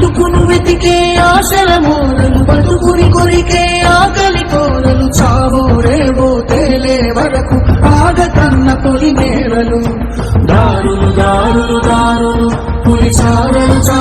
బ్రతుకును వెతికే ఆశల మూలలు బతుకుని కొరికే ఆకలి కోరలు చావో రేవో తేలే వరకు ఆగకన్న తొలి నేరలు దారులు దారులు దారులు పులి చారలు చారలు